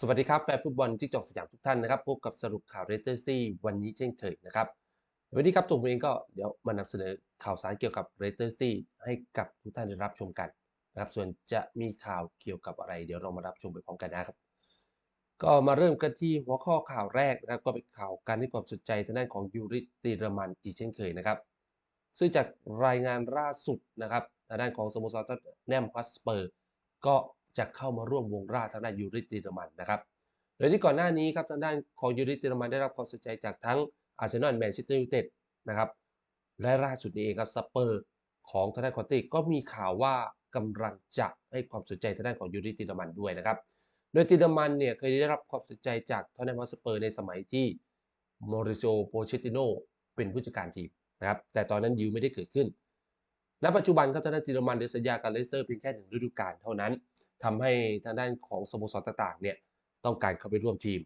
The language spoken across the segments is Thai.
สวัสดีครับแฟนฟุตบอลที่จอกสยามทุกท่านนะครับพบกับสรุปข่าวเรเตอร์ซี่วันนี้เช่นเคยนะครับวันนี้ครับตัวผมเองก็เดี๋ยวมานำเสนอข่าวสารเกี่ยวกับเรเตอร์ซี่ให้กับทุกท่านได้รับชมกันนะครับส่วนจะมีข่าวเกี่ยวกับอะไร เดี๋ยวเรามารับชมไปพร้อมกันนะครับก็มาเริ่มกันที่หัวข้อข่าวแรกนะครับก็เป็นข่าวการให้ความสนใจทางด้านของยูริตีรมันอีกเช่นเคยนะครับซึ่งจากรายงานล่าสุดนะครับทางด้านของสโมสรแนมฮัสเปอร์ ก็ จะเข้ามาร่วมวงราชทางด้านยูริตีรมันนะครับโดยที่ก่อนหน้านี้ครับทางด้านของยูริตีรมันได้รับความสนใจจากทั้งอาร์เซนอลแมนเชสเตอร์ยูไนเต็ดนะครับและล่าสุดนี้เองครับสเปอร์ของทางด้านคอนเต้ก็มีข่าวว่ากำลังจะให้ความสนใจทางด้านของยูริตีรมันด้วยนะครับโดยตีรมันเนี่ยเคยได้รับความสนใจจากทางด้านฮอสเปอร์ในสมัยที่มอริโซโปเชติโนเป็นผู้จัดการทีมนะครับแต่ตอนนั้นดีลไม่ได้เกิดขึ้นณปัจจุบันครับทางด้านตีรมันได้สัญญากับเลสเตอร์เพียงแค่หนึ่งฤดูกาลเท่านั้น ทำให้ทางด้านของสโมสรต่างๆเนี่ยต้องการเข้าไปร่วมทีม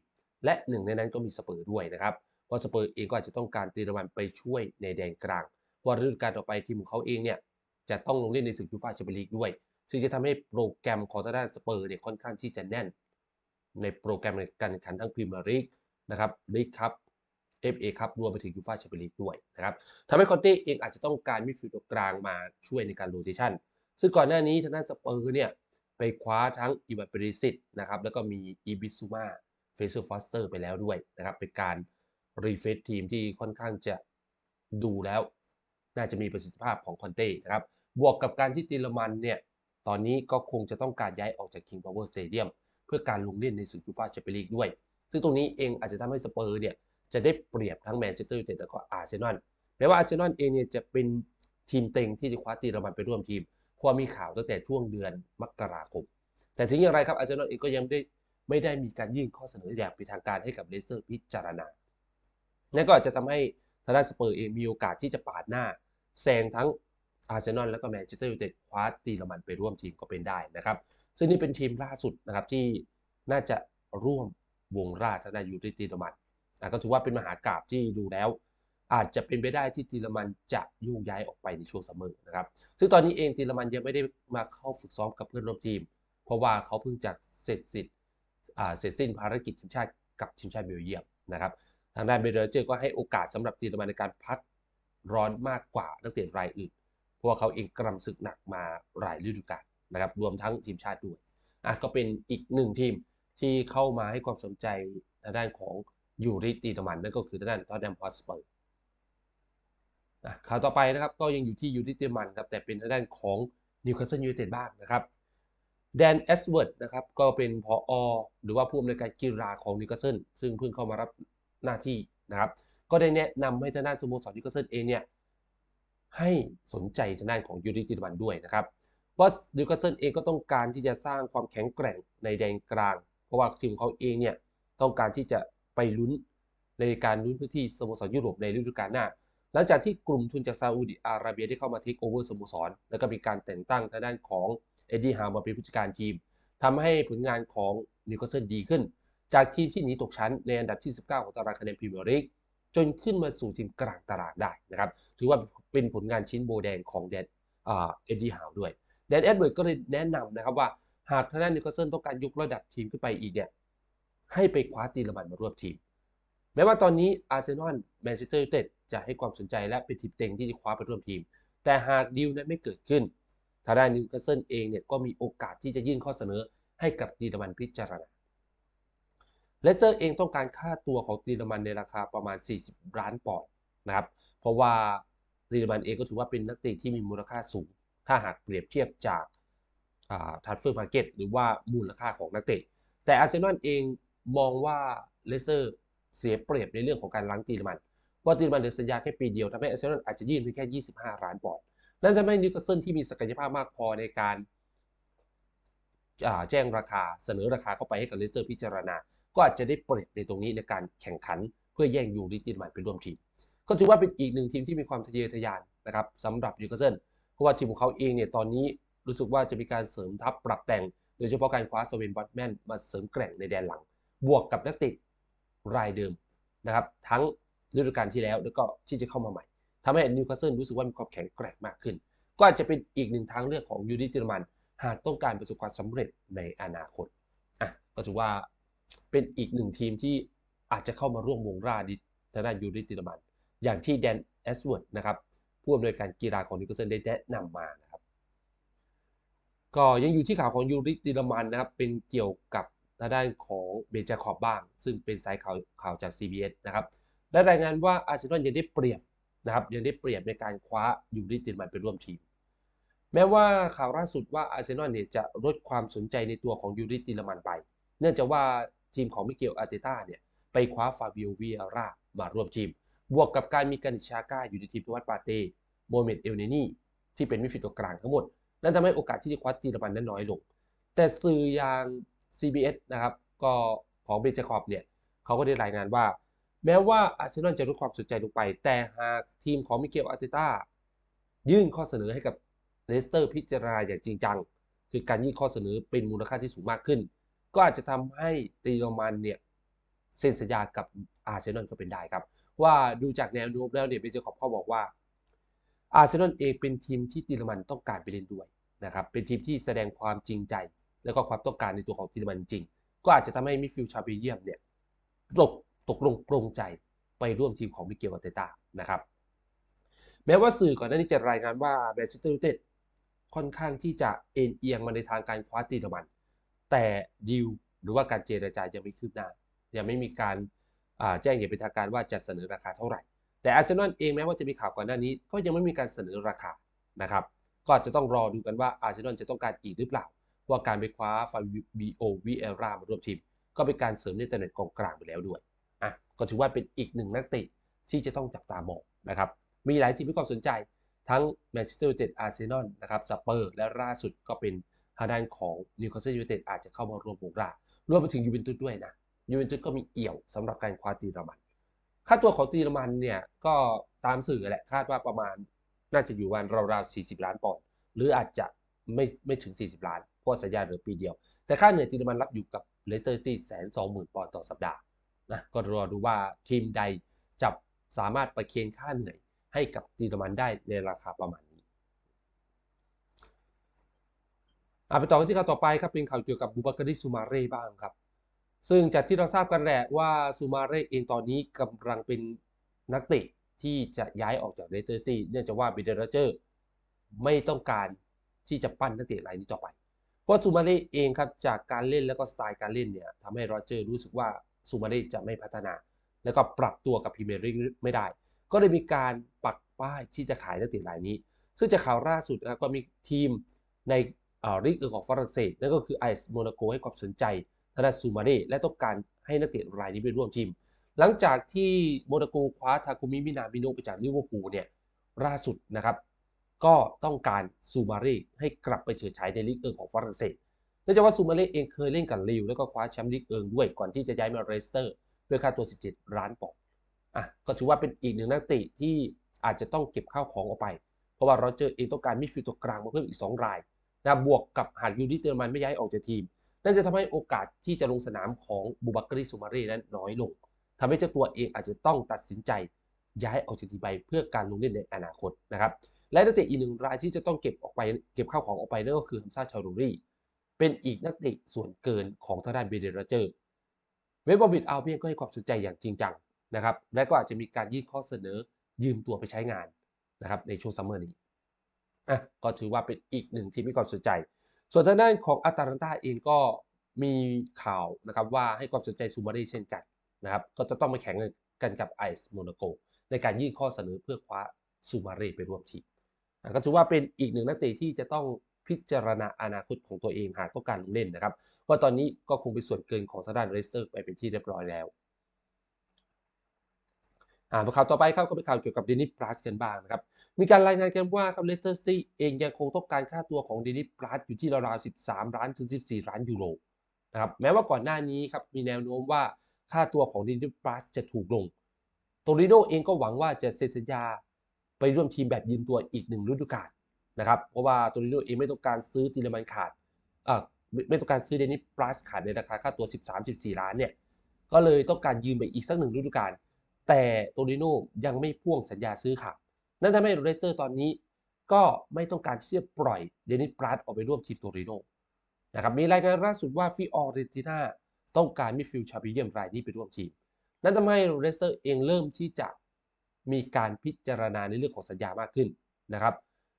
และหนึ่งในนั้นก็มีสเปอร์ด้วยนะครับเพราะสเปอร์เองก็อาจจะต้องการตีรมันไปช่วยในแดนกลางเพราฤดูกาลต่อไปทีมของเขาเองเนี่ยจะต้องลงเล่นในศึกยูฟ่าแชมเปี้ยนลีกด้วย ซึ่งจะทำให้โปรแกรมของทางด้านสเปอร์เนี่ยค่อนข้างที่จะแน่น ในโปรแกรมในการแข่งขันทั้งพรีเมียร์ลีกนะครับลีกครับเอฟเอครับรวมไปถึงยูฟ่าแชมเปี้ยนลีกด้วยนะครับทำให้คอนเต้เองอาจจะต้องการมิดฟิลด์กลางมาช่วยในการโรเตชันซึ่งก่อนหน้านี้ทางด้านสเปอร์เนี่ย ไปคว้าทั้งอีวาเปริสิตนะครับแล้วก็มีอีบิซูมาเฟเซอร์ฟอสเตอร์ไปแล้วด้วยนะครับเป็นการรีเฟซทีมที่ค่อนข้างจะดูแล้ว น่าจะมีประสิทธิภาพของคอนเต้นะครับบวกกับการที่ติลมันเนี่ยตอนนี้ก็คงจะต้องการย้ายออกจาก King Power Stadium เพื่อการลงเล่นในศึกยูฟ่าแชมเปี้ยนลีกด้วย ซึ่งตรงนี้เองอาจจะทำให้สเปอร์เนี่ยจะได้เปรียบทั้งแมนเชสเตอร์ยูไนเต็ดแล้วก็อาร์เซนอลแม้ว่าอาร์เซนอลเองเนี่ยจะเป็นทีมเต็งที่จะคว้าตีรมันไปร่วมทีม เพราะมีข่าวตั้งแต่ช่วงเดือนมกราคม แต่ถึงอย่างไรครับอาร์เซนอลเองก็ยังไม่ได้ไม่ได้มีการยื่นข้อเสนออย่างเป็นทางการให้กับเลสเตอร์พิจารณา นั่นก็อาจจะทำให้ทางด้านสเปอร์เองมีโอกาสที่จะปาดหน้าแซงทั้งอาร์เซนอลแล้วก็แมนเชสเตอร์ยูไนเต็ดคว้าตีรมันไปร่วมทีมก็เป็นได้นะครับ ซึ่งนี่เป็นทีมล่าสุดนะครับที่น่าจะร่วมวงราชทางด้านยูริตีรมันก็ถือว่าเป็นมหากราบที่ดูแล้ว อาจจะเป็นไปได้ที่ตีรมันจะยุ่งย้ายออกไปในช่วงซัมเมอร์นะครับ ซึ่งตอนนี้เองตีรมันยังไม่ได้มาเข้าฝึกซ้อมกับเพื่อนร่วมทีม เพราะว่าเขาเพิ่งจะเสร็จสิทธิ์อ่าเสร็จสิ้นภารกิจทีมชาติกับทีมชาติเบลเยียมนะครับทางด้านเบลเจอร์ก็ให้โอกาสสำหรับตีรมันในการพักร้อนมากกว่านักเตะรายอื่น เพราะว่าเขาเองกำลังศึกหนักมาหลายฤดูกาลนะครับรวมทั้งทีมชาติด้วยอะก็เป็นอีกหนึ่งทีมที่เข้ามาให้ความสนใจทางด้านของยูริตีตมันนั่นก็คือทางด้านทอตแนมฮอสเปอร์ นะข่าวต่อไปนะครับก็ยังอยู่ที่ยูริตีมันครับแต่เป็นทางด้านของนิวคาสเซิลยูไนเต็ดบ้างนะครับแดนเอสเวิร์ดนะครับก็เป็นพออหรือว่าผู้อำนวยการกีฬาของนิวคาสเซิลซึ่งเพิ่งเข้ามารับหน้าที่นะครับก็ได้แนะนำให้ทางด้านสโมสรนิวคาสเซิลเองเนี่ยให้สนใจทางด้านของยูริตีตมันด้วยนะครับว่านิวคาสเซิลเองก็ต้องการที่จะสร้างความแข็งแกร่งในแดนกลาง เพราะว่าทีมเขาเองเนี่ยต้องการที่จะไปลุ้นในการลุ้นพื้นที่สโมสรยุโรปในฤดูกาลหน้า หลังจากที่กลุ่มทุนจากซาอุดิอาระเบียได้เข้ามาเทคโอเวอร์สโมสร แล้วก็มีการแต่งตั้งทางด้านของเอ็ดดี้ฮาวมาเป็นผู้จัดการทีมทำให้ผลงานของนิวคาสเซิลดีขึ้น จากทีมที่หนีตกชั้นในอันดับที่ 19 ของตารางคะแนนพรีเมียร์ลีกจนขึ้นมาสู่ทีมกลางตารางได้นะครับถือว่าเป็นผลงานชิ้นโบแดงของแดนเอ็ดดี้ฮาวด้วยแดนแอดเวิร์ดก็เลยแนะนำนะครับว่าหากทางด้านนิวคาสเซิลต้องการยกระดับทีมขึ้นไปอีกเนี่ยให้ไปคว้าตีละมันมาร่วมทีม แม้ว่าตอนนี้อาร์เซนอลแมนเชสเตอร์ยูไนเต็ดจะให้ความสนใจและเป็นทีมเต็งที่จะคว้าไปร่วมทีม แต่หากดีลนั้นไม่เกิดขึ้นทางด้านนิวคาสเซิลเองเนี่ยก็มีโอกาสที่จะยื่นข้อเสนอให้กับตีละมันพิจารณาเลสเตอร์เองต้องการค่าตัวของตีละมันในราคาประมาณ 40 ล้านปอนด์นะครับ เพราะว่าตีละมันเองก็ถือว่าเป็นนักเตะที่มีมูลค่าสูง ถ้าหากเปรียบเทียบจากทัฟเฟอร์มาร์เก็ตหรือว่ามูลค่าของนักเตะ แต่อาร์เซนอลเองมองว่าเลสเตอร์ เสียเปรียบในเรื่องของการล้างตีละมันเพราะตีละมันเหลือสัญญาแค่ปีเดียวทำให้อาร์เซนอลอาจจะยื่นเพียงแค่ 25 ล้านปอนด์นั่นทำให้นิวคาสเซิลที่มีศักยภาพมากพอในการแจ้งราคาเสนอราคาเข้าไปให้กับเลสเตอร์พิจารณา ก็อาจจะได้เปรียบในตรงนี้ในการแข่งขัน เพื่อแย่งยูริตีละมันเป็นร่วมทีม ก็ถือว่าเป็นอีกหนึ่งทีมที่มีความทะเยอทะยานนะครับสำหรับนิวคาสเซิลเพราะว่าทีมของเขาเองเนี่ยตอนนี้รู้สึกว่าจะมีการเสริมทัพปรับแต่งโดยเฉพาะการคว้าสเวนบัตแมนมาเสริมแกร่งในแดนหลัง บวกกับนักเตะ รายเดิมนะครับ ทั้งฤดูกาลที่แล้วแล้วก็ที่จะเข้ามาใหม่ทำให้นิวคาสเซิลรู้สึกว่ามีความแข็งแกร่งมากขึ้น ก็อาจจะเป็นอีกหนึ่งทางเลือกของยูริติลมัน หากต้องการประสบความสำเร็จในอนาคตอะก็ถือว่าเป็นอีกหนึ่งทีมที่อาจจะเข้ามาร่วมวงราดิทางด้านยูริติลมัน อย่างที่แดนแอสเวิร์ดนะครับผู้อำนวยการกีฬาของนิโคลเซนได้แนะนำมานะครับก็ยังอยู่ที่ข่าวของยูริติลมันนะครับเป็นเกี่ยวกับ ทางด้านของเบนจาคอบบ้าง ซึ่งเป็นสายข่าวข่าวจาก CBS นะครับและรายงานว่าอาร์เซนอลยังได้เปรียบนะครับยังได้เปรียบในการคว้ายูริติลมันไปร่วมทีม แม้ว่าข่าวล่าสุดว่าอาร์เซนอลเนี่ยจะลดความสนใจในตัวของยูริติลมันไป เนื่องจากว่าทีมของมิเกลอาร์เตต้าเนี่ยไปคว้าฟาบิโอวิอาร่ามาร่วมทีม บวกกับการมีการิชาก้าอยู่ในทีมพิวัตปาเต้โมเมดเอลเนนี่ที่เป็นมิดฟิลด์ตัวกลางทั้งหมด นั่นทำให้โอกาสที่จะคว้าตีละมันนั้นน้อยลง แต่สื่ออย่าง CBS นะครับก็ของเบนจาคอบเนี่ยเขาก็ได้รายงานว่า แม้ว่าอาร์เซนอลจะลดความสนใจลงไป แต่หากทีมของมิเกลอาร์เตต้ายื่นข้อเสนอให้กับเลสเตอร์พิจารณาอย่างจริงจัง คือการยื่นข้อเสนอเป็นมูลค่าที่สูงมากขึ้น ก็อาจจะทำให้ตีโรมันเนี่ยเซ็นสัญญากับอาร์เซนอลก็เป็นได้ครับ ว่าดูจากแนวโน้มแล้วเนี่ยเบนจคอบเขาบอกว่าอาร์เซนอลเองเป็นทีมที่ตีโรมันต้องการไปเล่นด้วยนะครับเป็นทีมที่แสดงความจริงใจ แล้วก็ความต้องการในตัวของตีโรมันจริง ก็อาจจะทำให้มิดฟิลด์ชาวเบเยียมเนี่ยตกตกลงปรงใจไปร่วมทีมของมิเกลอาเตต้านะครับแม้ว่าสื่อก่อนหน้านี้จะรายงานว่าแมนเชสเตอร์ยูไนเต็ดค่อนข้างที่จะเอ็นเอียงมาในทางการคว้าตีโรมัน แต่ดีลหรือว่าการเจรจายังไม่คืบหน้า ยังไม่มีการแจ้งอย่างเป็นทางการว่าจะเสนอราคาเท่าไหร่ แต่อาร์เซนอลเองแม้ว่าจะมีข่าวก่อนหน้านี้ ก็ยังไม่มีการเสนอราคานะครับ ก็จะต้องรอดูกันว่าอาร์เซนอลจะต้องการอีกหรือเปล่า ว่าการไปคว้าฟาบิโอวีเอรามาร่วมทีม ก็เป็นการเสริมในตำแหน่งกองกลางไปแล้วด้วยอะก็ถือว่าเป็นอีกหนึ่งนักเตะที่จะต้องจับตามองนะครับมีหลายทีมให้ความสนใจทั้งแมนเชสเตอร์ยูไนเต็ดอาร์เซนอลนะครับสเปอร์และล่าสุดก็เป็นทางด้านของนิวคาสเซิลยูไนเต็ดอาจจะเข้ามาร่วมวงรารวมไปถึงยูเวนตุสด้วยนะยูเวนตุสก็มีเอี่ยวสำหรับการคว้าตีรมัน ค่าตัวของตีรมันเนี่ยก็ตามสื่อแหละคาดว่าประมาณน่าจะอยู่วันราวๆ40 ล้านปอนด์หรืออาจจะไม่ไม่ถึง 40 ล้าน เพราะสัญญาเหลือปีเดียว แต่ค่าเหนื่อยตีรมันรับอยู่กับเลสเตอร์ซิตี้แสนสองหมื่นปอนด์ต่อสัปดาห์นะก็รอดูว่าทีมใดจะสามารถประเคนค่าเหนื่อยให้กับตีรมันได้ในราคาประมาณนี้อ่ไปต่อกันที่ข่าวต่อไปครับเป็นข่าวเกี่ยวกับบูบักริซูมาเร่บ้างครับ ซึ่งจากที่เราทราบกันแหละว่าซูมาเร่เองตอนนี้กำลังเป็นนักเตะที่จะย้ายออกจากเลสเตอร์ซิตี้เนื่องจากว่าเบเดอร์เจอร์ไม่ต้องการที่จะปั้นนักเตะรายนี้ต่อไป เพราะซูมาเร่เองครับจากการเล่นแล้วก็สไตล์การเล่นเนี่ยทำให้โรเจอร์รู้สึกว่าซูมาเร่จะไม่พัฒนา แล้วก็ปรับตัวกับพรีเมียร์ลีกไม่ได้ ก็เลยมีการปักป้ายที่จะขายนักเตะรายนี้ ซึ่งจากข่าวล่าสุดนะครับก็มีทีมในลีกเออของฝรั่งเศสนั่นก็คือไอซ์โมนาโกให้ความสนใจทางด้านซูมาเร่และต้องการให้นักเตะรายนี้ไปร่วมทีม หลังจากที่โมนาโกคว้าทาคุมิมินามิโนะไปจากลิเวอร์พูลเนี่ยล่าสุดนะครับ ก็ต้องการซูมาเร่ให้กลับไปเฉิดฉายในลีกเอิงของฝรั่งเศสเนื่องจากว่าซูมาเร่เองเคยเล่นกับลิวแล้วก็คว้าแชมป์ลีกเอิงด้วยก่อนที่จะย้ายมาเรสเตอร์ด้วยค่าตัว 17 ล้านปอนด์อะก็ถือว่าเป็นอีกหนึ่งนักเตะที่อาจจะต้องเก็บข้าวของออกไป เพราะว่าโรเจอร์เองต้องการมิดฟิลด์ตัวกลางมาเพิ่มอีก 2 รายนะบวกกับหากยูริเตอร์มันไม่ย้ายออกจากทีมนั่นจะทำให้โอกาสที่จะลงสนามของบูบักกริซูมาเร่นั้นน้อยลงทำให้เจ้าตัวเองอาจจะต้องตัดสินใจย้ายออกจากทีมไปเพื่อการลงเล่นในอนาคตนะครับ และนักเตะอีกหนึ่งรายที่จะต้องเก็บออกไปเก็บข้าวของออกไปนั่นก็คือฮัมซาชารูรี่เป็นอีกนักเตะส่วนเกินของทางด้านเบเดรเจอร์เวบบอบิดอัลเบียก็ให้ความสนใจอย่างจริงจังนะครับและก็อาจจะมีการยื่นข้อเสนอยืมตัวไปใช้งานนะครับในช่วงซัมเมอร์นี้อะก็ถือว่าเป็นอีกหนึ่งทีมที่ความสนใจ ส่วนทางด้านของอัตาลันตาเองก็มีข่าวนะครับว่าให้ความสนใจซูมารีเช่นกันนะครับก็จะต้องมาแข่งกันกับไอซ์โมนาโกในการยื่นข้อเสนอเพื่อคว้าซูมารีไปร่วมทีม ก็ถือว่าเป็นอีกหนึ่งนักเตะที่จะต้องพิจารณาอนาคตของตัวเองหากต้องการลงเล่นนะครับว่าตอนนี้ก็คงเป็นส่วนเกินของทางด้านเรสเตอร์ไปเป็นที่เรียบร้อยแล้วอ่าข่าวต่อไปครับก็เป็นข่าวเกี่ยวกับเดนิสปราสกันบ้างนะครับ มีการรายงานกันว่าครับเลสเตอร์ซิตี้เองยังคงต้องการค่าตัวของเดนิสปราสอยู่ที่ราวๆ13 ล้านถึง 14 ล้านยูโรนะครับแม้ว่าก่อนหน้านี้ครับมีแนวโน้มว่าค่าตัวของเดนิสปราสจะถูกลงโตริโนเองก็หวังว่าจะเซ็นสัญญา ไปร่วมทีมแบบยืมตัวอีกหนึ่งฤดูกาลนะครับเพราะว่าโตริโนเองไม่ต้องการซื้อตีเลมันขาดอ่าไม่ต้องการซื้อเดนิสปราสขาดในราคาค่าตัว 13-14 ล้านเนี่ยก็เลยต้องการยืมไปอีกสักหนึ่งฤดูกาลแต่โตริโนยังไม่พ่วงสัญญาซื้อขาดนั่นทำให้เรเลเซอร์ตอนนี้ก็ไม่ต้องการที่จะปล่อยเดนิสปราสออกไปร่วมทีมโตริโนนะครับมีรายงานล่าสุดว่าฟิออเรนติน่าต้องการมิดฟิลด์ชาบลเยียมรายนี้ไปร่วมทีม นั่นทำให้เรสเตอร์เองเริ่มที่จะ มีการพิจารณาในเรื่องของสัญญามากขึ้นนะครับ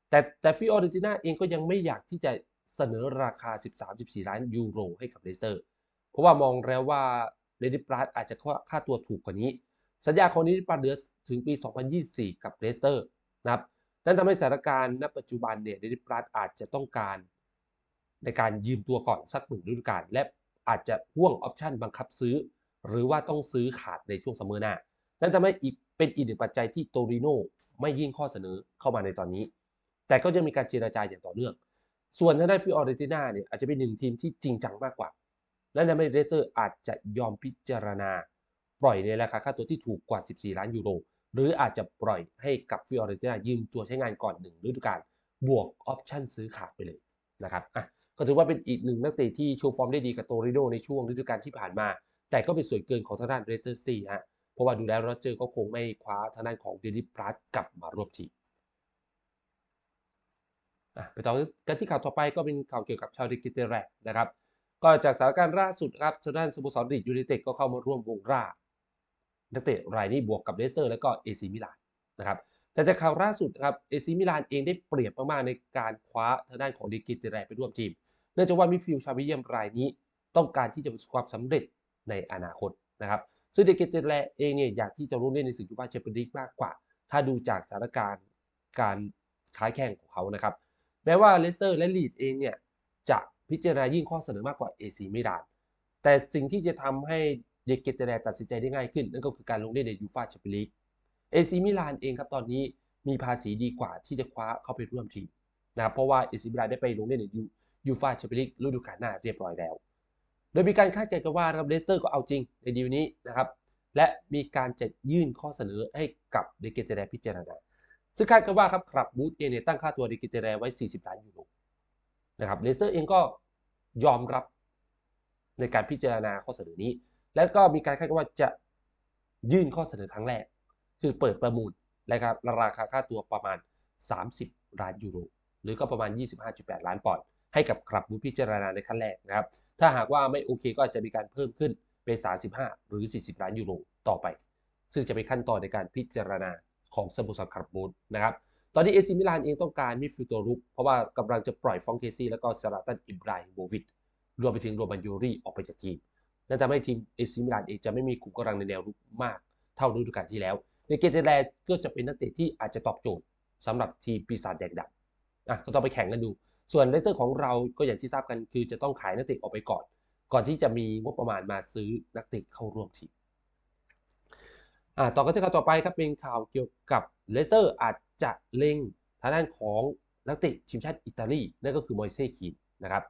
แต่แต่ฟิออเรนติน่าเองก็ยังไม่อยากที่จะเสนอราคา 13-14 ล้านยูโรให้กับเลสเตอร์ เพราะว่ามองแล้วว่าเดนิปราดอาจจะค่าตัวถูกกว่านี้ สัญญาของเดนิปราดเดือถึงปี 2024 กับเลสเตอร์นะครับนั่นทำให้สถานการณ์ณปัจจุบันเนี่ยเดนิปราดอาจจะต้องการ ในการยืมตัวก่อนสักหนึ่งฤดูกาลและอาจจะพ่วงออปชันบังคับซื้อ หรือว่าต้องซื้อขาดในช่วงซัมเมอร์หน้า นั่นทำให้อีก เป็นอีกหนึ่งปัจจัยที่โตริโนไม่ยื่นข้อเสนอเข้ามาในตอนนี้ แต่ก็จะมีการเจรจาอย่างต่อเนื่อง ส่วนทางด้านฟิออเรติน่าเนี่ยอาจจะเป็นหนึ่งทีมที่จริงจังมากกว่านั่นทำให้เรเตอร์อาจจะยอมพิจารณา ปล่อยในราคาค่าตัวที่ถูกกว่า 14 ล้านยูโร หรืออาจจะปล่อยให้กับฟิออเรติน่ายืมตัวใช้งานก่อนหนึ่งฤดูกาลบวกออปชั่นซื้อขาดไปเลยนะครับอะก็ถือว่าเป็นอีกหนึ่งนักเตะที่โชว์ฟอร์มได้ดีกับโตริโนในช่วงฤดูกาลที่ผ่านมา แต่ก็เป็นส่วนเกินของทางด้านเรสเตอร์ซีฮะ ราะว่าดูแล้วโรเจอร์ก็คงไม่คว้าทางด้านของเดนิสพลัสกลับมาร่วมทีมไปต่อกันที่ข่าวต่อไปก็เป็นข่าวเกี่ยวกับชาวดิกิเตแรกนะครับ ก็จากสถานการณ์ล่าสุดครับทางด้านสโมสรดิยูไนเต็ดก็เข้ามาร่วมวงร่า นักเตะรายนี้บวกกับเลสเตอร์แล้วก็เอซีมิลานนะครับแต่จากข่าวล่าสุดครับเอซีมิลานเองได้เปรียบมากๆในการคว้าทางด้านของดิกิเตแรไปร่วมทีม เนื่องจากว่ามิฟิลชาวเบลเยียมรายนี้ต้องการที่จะประสบความสำเร็จในอนาคตนะครับ ซึ่งเดเกเตแลเองเนี่ยอยากที่จะร่วมเล่นในศึกยูฟ่าแชมเปี้ยนลีกมากกว่า ถ้าดูจากสถานการณ์การค้าแข่งของเขานะครับ แม้ว่าเลสเตอร์และลีดเองเนี่ยจะพิจารณายื่นข้อเสนอมากกว่าเอซีมิลานแต่สิ่งที่จะทำให้เดเกเตแลตัดสินใจได้ง่ายขึ้น นั่นก็คือการลงเล่นในยูฟ่าแชมเปี้ยนลีกเอซีมิลานเองครับตอนนี้มีภาษีดีกว่าที่จะคว้าเข้าไปร่วมทีมนะเพราะว่าเอซีมิลานได้ไปลงเล่นในยูฟ่าแชมเปี้ยนลีกฤดูกาลหน้าเรียบร้อยแล้ว โดยมีการคาดใจกันว่าครับเลสเตอร์ก็เอาจริงในดีลนี้นะครับ และมีการจะยื่นข้อเสนอให้กับเดเกเตเรพิจารณาซึ่งคาดกันว่าครับครับบูธเองเนี่ยตั้งค่าตัวเดเกเตเรไว้ 40 ล้านยูโรนะครับเลสเตอร์เองก็ยอมรับในการพิจารณาข้อเสนอนี้ และก็มีการคาดกันว่าจะยื่นข้อเสนอครั้งแรก คือเปิดประมูลนะครับราคาค่าตัวประมาณ 30 ล้านยูโรหรือก็ประมาณ 25.8 ล้านปอนด์ ให้กับครับบูธพิจารณาในขั้นแรกนะครับ ถ้าหากว่าไม่โอเคก็อาจจะมีการเพิ่มขึ้นเป็น 35 หรือ 40 ล้านยูโรต่อไป ซึ่งจะเป็นขั้นตอนในการพิจารณาของสโมสรคาร์บูนนะครับ ตอนนี้เอซิมิลานเองต้องการมิดฟิลด์ตัวรุก เพราะว่ากำลังจะปล่อยฟองเคซี่แล้วก็ซาราตันอิบราฮิโมวิชรวมไปถึงโรบันยูรี่ออกไปจากทีมนั่นทำให้ทีมเอซิมิลานเองจะไม่มีขุมกำลังในแนวรุกมาก เท่าฤดูกาลที่แล้ว ในเกเตแลก็จะเป็นนักเตะที่อาจจะตอบโจทย์สำหรับทีมปีศาจแดงดำอะก็ต้องไปแข่งกันดู ส่วนเลสเตอร์ของเราก็อย่างที่ทราบกันคือจะต้องขายนักเตะออกไปก่อน ก่อนที่จะมีงบประมาณมาซื้อนักเตะเข้าร่วมทีมอ่าต่อกันที่ข่าวต่อไปครับเป็นข่าวเกี่ยวกับเลสเตอร์อาจจะเล็งทางด้านของนักเตะทีมชาติอิตาลีนั่นก็คือมอยเซ่คีนนะครับ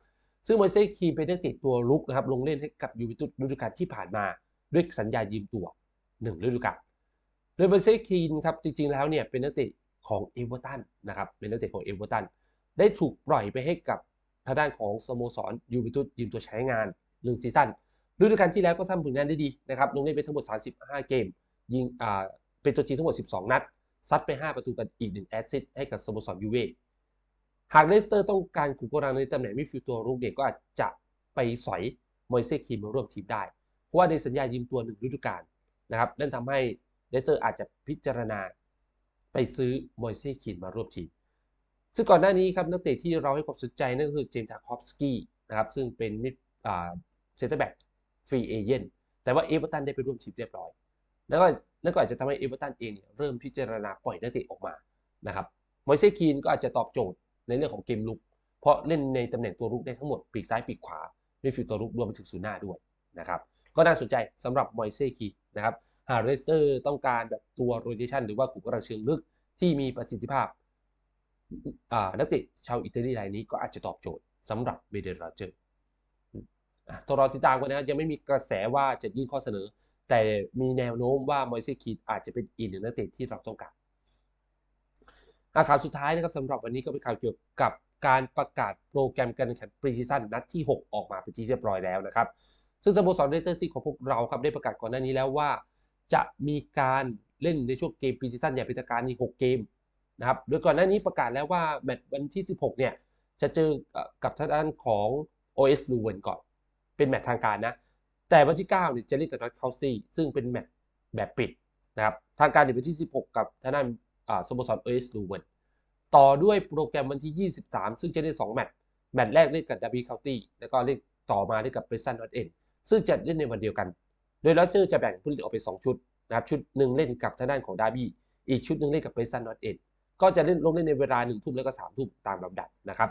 ซึ่งมอยเซ่คีนเป็นนักเตะตัวลุกนะครับลงเล่นให้กับยูเวนตุสฤดูกาลที่ผ่านมาด้วยสัญญายืมตัวหนึ่งฤดูกาลโดยมอยเซ่คีนครับจริงๆแล้วเนี่ยเป็นนักเตะของเอเวอร์ตันนะครับเป็นนักเตะของเอเวอร์ตัน ได้ถูกปล่อยไปให้กับทางด้านของสโมสรยูเวนตุสยืมตัวใช้งานหนึ่งซีซั่นฤดูกาลที่แล้วก็ทำผลงานได้ดีนะครับลงเล่นไปทั้งหมด 35 เกม ยิงอ่าเป็นตัวจริงทั้งหมด 12 นัด ซัดไป 5 ประตูกันอีก 1 แอสซิสต์ให้กับสโมสรยูเว่หากเลสเตอร์ต้องการขุมกำลังในตำแหน่งมิดฟิลด์ตัวรุกเนี่ยก็อาจจะไปสอยมอยเซ่คีมาร่วมทีมได้ เพราะว่าในสัญญายืมตัวหนึ่งฤดูกาลนะครับนั่นทำให้เลสเตอร์อาจจะพิจารณาไปซื้อมอยเซ่คีมาร่วมทีม ซึ่งก่อนหน้านี้ครับนักเตะที่เราให้ความสนใจนั่นก็คือเจมส์ทาคอฟสกี้นะครับซึ่งเป็นมิดเซนเตอร์แบ็กฟรีเอเจนต์แต่ว่าเอเวอร์ตันได้ไปร่วมทีมเรียบร้อย แล้วก็นั่นก็อาจจะทำให้เอเวอร์ตันเองเนี่ยเริ่มพิจารณาปล่อยนักเตะออกมานะครับมอยเซคีนก็อาจจะตอบโจทย์ในเรื่องของเกมลุก เพราะเล่นในตำแหน่งตัวรุกได้ทั้งหมดปีกซ้ายปีกขวาในฟิลตัวรุกรวมไปถึงศูนย์หน้าด้วยนะครับก็น่าสนใจสำหรับมอยเซคีนนะครับหากเรสเตอร์ต้องการแบบตัวโรเทชันหรือว่ากลุ่มกำลังเชิงลึกที่มีประสิทธิภาพ นักเตะชาวอิตาลีรายนี้ก็อาจจะตอบโจทย์สำหรับเบเดราเจอร์ตัวรอติดตามกันนะครับยังไม่มีกระแสว่าจะยื่นข้อเสนอ แต่มีแนวโน้มว่ามอยเซคีดอาจจะเป็นอีกหนึ่งนักเตะที่เราต้องการข่าวสุดท้ายนะครับสำหรับวันนี้ก็เป็นข่าวเกี่ยวกับการประกาศโปรแกรมการแข่งขันปรีซีซั่นนัดที่ 6 ออกมาเป็นที่เรียบร้อยแล้วนะครับ ซึ่งสโมสรเรสเตอร์ซีของพวกเราครับได้ประกาศก่อนหน้านี้แล้วว่า จะมีการเล่นในช่วงเกมปรีซีซั่นอย่างเป็นทางการอีก6เกม นะครับโดยก่อนหน้านี้ประกาศแล้วว่าแมตช์วันที่ 16 เนี่ย จะเจอกับทางด้านของ OS ลูเวนก่อน เป็นแมตช์ทางการนะ แต่วันที่ 9 เนี่ยจะเล่นกับนอตคาสตี้ซึ่งเป็นแมตช์แบบปิดนะครับ ทางการในวันที่ 16 กับทางด้านสโมสรเอสลูเวนต่อด้วยโปรแกรมวันที่ 23 ซึ่งจะเล่น2แมตช์ แมตช์แรกเล่นกับดาร์บี้เคาน์ตี้แล้วก็เล่นต่อมาเล่นกับเบรสันนอตเอ็นซึ่งจะเล่นในวันเดียวกัน โดยลอเจอร์จะแบ่งผู้เล่นออกเป็น2ชุดนะครับ ชุดหนึ่งเล่นกับทางด้านของดาร์บี้ อีกชุดหนึ่งเล่นกับเบรสันนอตเอ็น ก็จะเล่นลงเล่นในเวลา1ทุ่มแล้วก็3ทุ่มตามลำดับนะครับ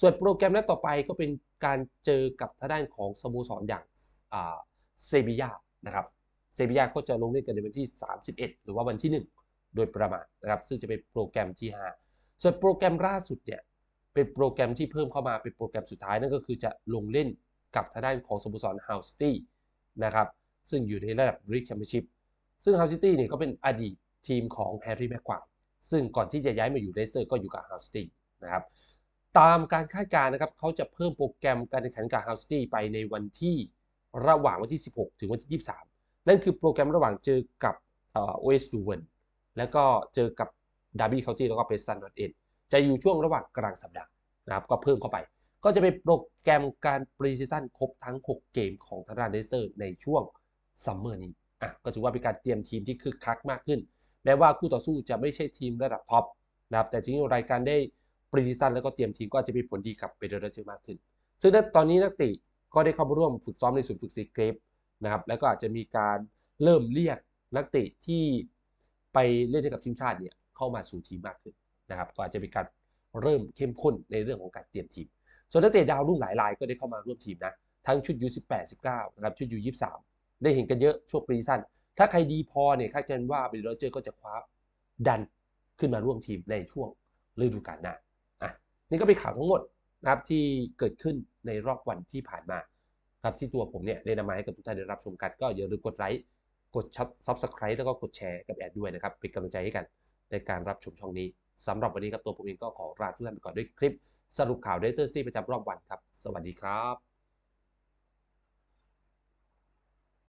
ส่วนโปรแกรมนัดต่อไปก็เป็นการเจอกับทางด้านของสโมสรอย่างเซบียานะครับเซบียาก็จะลงเล่นกันในวันที่ 31 หรือว่าวันที่ 1 โดยประมาณนะครับ ซึ่งจะเป็นโปรแกรมที่ 5 ส่วนโปรแกรมล่าสุดเนี่ยเป็นโปรแกรมที่เพิ่มเข้ามาเป็นโปรแกรมสุดท้ายนั่นก็คือจะลงเล่นกับทางด้านของสโมสรฮาสตี้นะครับซึ่งอยู่ในระดับริกแชมเปี้ยนชิพซึ่งฮาสตี้เนี่ยก็เป็นอดีตทีมของแฮร์รี่แม็กควาย ซึ่งก่อนที่จะย้ายมาอยู่เลสเตอร์ก็อยู่กับฮาวสตี้นะครับตามการคาดการณ์นะครับเขาจะเพิ่มโปรแกรมการแข่งขันกับฮาวสตี้ไปในวันที่ระหว่างวันที่ 16 ถึงวันที่ 23 นั่นคือโปรแกรมระหว่างเจอกับโอเอสดูเวนแล้วก็เจอกับดาร์บี้เคาน์ตี้แล้วก็เปซันนอตเอ็นจะอยู่ช่วงระหว่างกลางสัปดาห์นะครับก็เพิ่มเข้าไป ก็จะเป็นโปรแกรมการปรีซีซั่นครบทั้ง 6 เกมของทางด้านเลสเตอร์ในช่วงซัมเมอร์นี้อะก็ถือว่าเป็นการเตรียมทีมที่คึกคักมากขึ้น แม้ว่าคู่ต่อสู้จะไม่ใช่ทีมระดับท็อปนะครับแต่ทีนี้รายการได้ปรีซีซั่นแล้วก็เตรียมทีมก็จะมีผลดีกับเบเดอร์เจอร์มากขึ้น ซึ่งตอนนี้นักเตะก็ได้เข้ามาร่วมฝึกซ้อมในศูนย์ฝึกซีเกรฟนะครับแล้วก็อาจจะมีการเริ่มเรียกนักเตะที่ไปเล่นให้กับทีมชาติเนี่ยเข้ามาสู่ทีมมากขึ้นนะครับก็อาจจะมีการเริ่มเข้มข้นในเรื่องของการเตรียมทีม ส่วนนักเตะดาวรุ่งหลายรายก็ได้เข้ามาร่วมทีมนะทั้งชุด U18 19นะครับชุด U23 ได้เห็นกันเยอะช่วงปรีซีซั่น ถ้าใครดีพอเนี่ยคาดการณ์ว่าเบเดอร์เจอร์ก็จะคว้าดันขึ้นมาร่วมทีมในช่วงฤดูกาลหน้าอะนี่ก็เป็นข่าวทั้งหมดนะครับที่เกิดขึ้นในรอบวันที่ผ่านมาครับที่ตัวผมเนี่ยได้นำมาให้กับทุกท่านได้รับชมกัน ก็อย่าลืมกดไลค์กดชับซับสไครต์แล้วก็กดแชร์กับแอดด้วยนะครับเป็นกำลังใจให้กันในการรับชมช่องนี้สำหรับวันนี้ครับตัวผมเองก็ขอลาทุกท่านไปก่อนด้วยคลิปสรุปข่าวเดเตอร์ซีประจำรอบวันครับ สวัสดีครับ